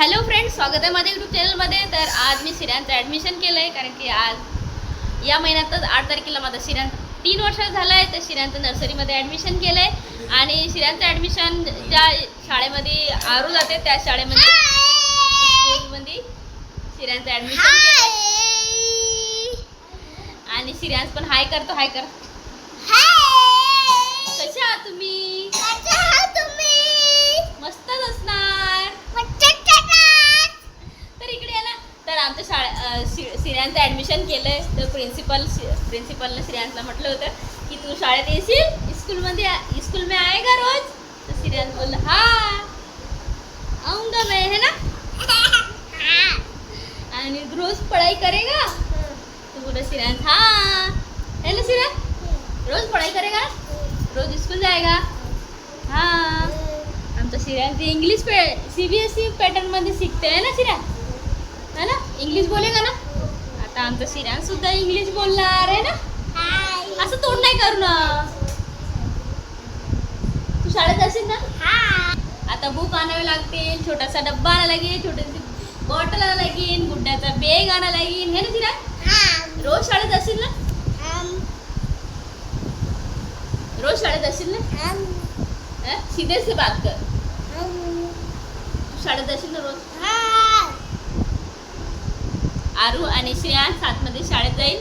Hello friends स्वागत आहे माझ्या यूट्यूब चॅनलमध्ये तर आज मी शिऱ्यांचं ॲडमिशन केलं आहे कारण की आज या महिन्यातच आठ तारखेला माझं शिऱ्यां तीन वर्ष झालं आहे तर शिऱ्यांचं नर्सरीमध्ये ॲडमिशन केलं आहे आणि शिऱ्यांचं ॲडमिशन ज्या शाळेमध्ये आरू जाते त्या शाळेमध्ये स्कूलमध्ये शिऱ्यांचं ॲडमिशन केलं आणि शिऱ्यांस पण हाय करतो हाय कर. कशा आहात तुम्ही? ॲडमिशन केलं आहे तर प्रिन्सिपल प्रिन्सिपलने श्रेयांसला म्हटलं होतं की तू शाळेत येशील? स्कूलमध्ये स्कूल में आएगा रोज? तर श्रेयांस बोलला हा. आऊंगा मैं है ना? आणि रोज पढ़ाई करेगा? तो बोला श्रेयांस हा. है ना श्रेयांस रोज पढ़ाई करेगा? रोज स्कूल जाएगा. हा. आमचं श्रेयांस इंग्लिश पे सी बी एस ई पॅटर्नमध्ये शिकते आहे ना श्रेया? है ना? इंग्लिश बोलेगा ना? आता आमचं श्रेयांस सुद्धा इंग्लिश बोलणार आहे ना? असं तोंड नाही करू ना तू शाळेत असेल ना? आता बुक आणावे लागतील छोटासा डब्बा आणायला लागेल छोटीशी बॉटल आणायला लागेल गुड्ड्याचा बेग आणायला लागेल. हे ना श्रेया रोज शाळेत असेल ना? रोज शाळेत असेल ना? हं? सीधे से बात कर. शाळेत असेल ना रोज? आरू आणि श्रेयान सातमध्ये शाळेत जाईल.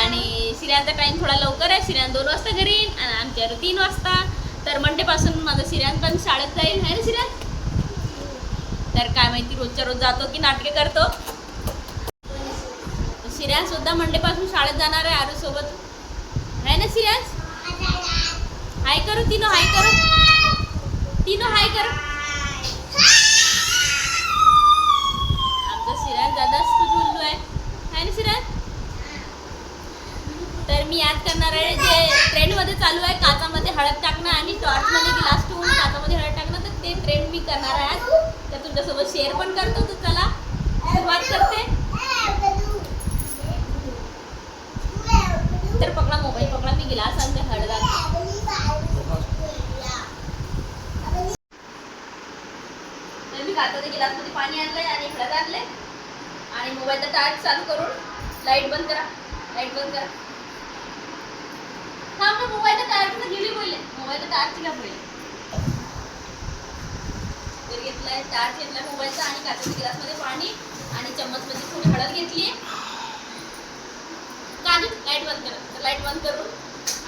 आणि श्रेयांचा टाइम थोडा लवकर आहे. श्रेयान दोन वाजता घरी येईल आणि आमची आरू तीन वाजता. तर मंडेपासून माझं श्रेयान पण शाळेत जाईल. आहे ना श्रेयान? तर काय माहिती रोजच्या रोज जातो की नाटके करतो? श्रेयान सुद्धा मंडेपासून शाळेत जाणार आहे आरू सोबत. आहे ना श्रेयान? हाय करू तिनो हाय करू. तिनो हाय करू. आमचा सिराज दादा बोललो आहे आहे ना सिराज तर मी याद करणार आहे. जे ट्रेंडमध्ये चालू आहे काचामध्ये हळद टाकणं आणि टॉर्चमध्ये गिलास ठेवून काचामध्ये हळद टाकणं तर ते ट्रेंड मी करणार आहे तर तुमच्यासोबत शेअर पण करतो. तर चला सुरुवात करते. तर पकडा मोबाईल पकडा. मी गिलास आणते हळद तर मी काचाच्या गिलासमध्ये पाणी आणलंय आणि हळद आणले आणि मोबाईलचा टार्च चालू करून. लाइट बंद करा. लाइट बंद करा. थांब ना मोबाईलचा टार्च गेली मोबाईलचा टार्च घ्या पहिले तर घेतलाय मोबाईलचा आणि काचाच्या गिलासमध्ये पाणी आणि चम्मचमध्ये थोडी हळद घेतली. काजू लाइट बंद करा. तर लाइट बंद करून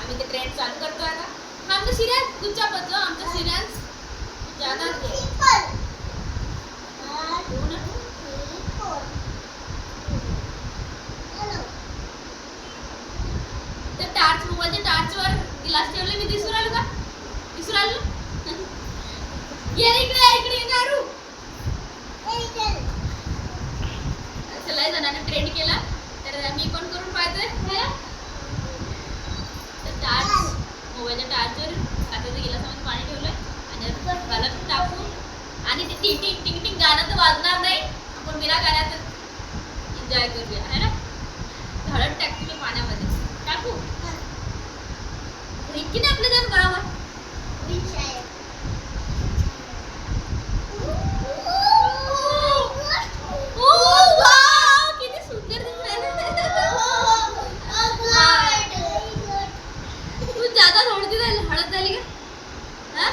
आम्ही ते ट्रेंड चालू करतो आता. हा आमचा सिरियस तुमच्या बद्दल आमचा सिरियस जाणार तर टार्च मोबाईलच्या टार्चवर गिलास ठेवले मी दिसून आलो का दिसून आलो ये रे इकडे ये, इकडे ये नारू चला या जणांनी ट्रेंड केला तर मी पण करून पाहते तर टार्च मोबाईलच्या टार्चवर काचाच्या गिलासामध्ये पाणी ठेवलंय आणि घालत टाकून आणि ते टिंग टिंग टिंग टिंग गाणं तर वाजणार नाही. आपण विना गाण्यात एन्जॉय करूया है ना हळद टाकते मी पाण्यामध्ये टाकू इतकी नाही आपल्या जण बरोबर ओ वाव किती सुंदर दिसतंय तू ज्यादा थोडी झाली हळद झाली का हा?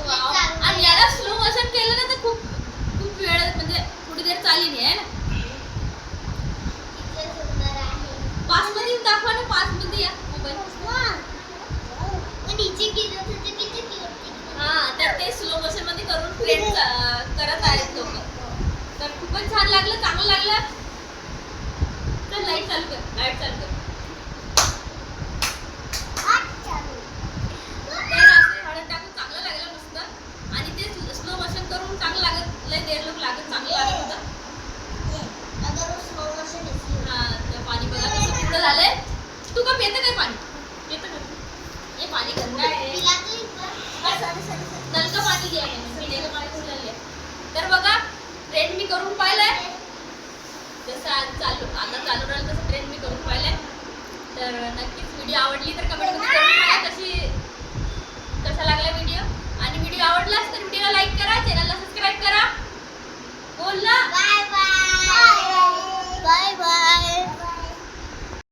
वाव. आणि याला स्लो मोशन केलं ना तर खूप खूप वेळ म्हणजे थोडी देर चालली नाही आहे ना पाच मध्ये दाखवा ना पाच मध्ये या मोबाईल हा तर ते स्लो मोशनमध्ये करून ट्रेंड करत आहेत लोक. तर खूपच छान लागलं चांगलं लागलं. तर लाइट चालू कर लाइट चालू कर. तर हळद टाकून चांगलं लागलं मस्त. आणि ते स्लो मोशन करून चांगलं लागत लय देर लोक लागत चांगलं लागत होतं हा तर पाणी बघा कसं पिवळं झालंय तू का पितं काय पाणी पितं का हे पाणी गंदा आहे नलका पाणी घ्या पिण्याचं पाणी उचलले तर बघा ट्रेंड मी करून पाहिलाय. जसं आज चालू आता चालू राहील तसं ट्रेंड मी करून पाहिलाय. तर नक्कीच व्हिडिओ आवडली तर कमेंट करून कशी कसा लागला व्हिडिओ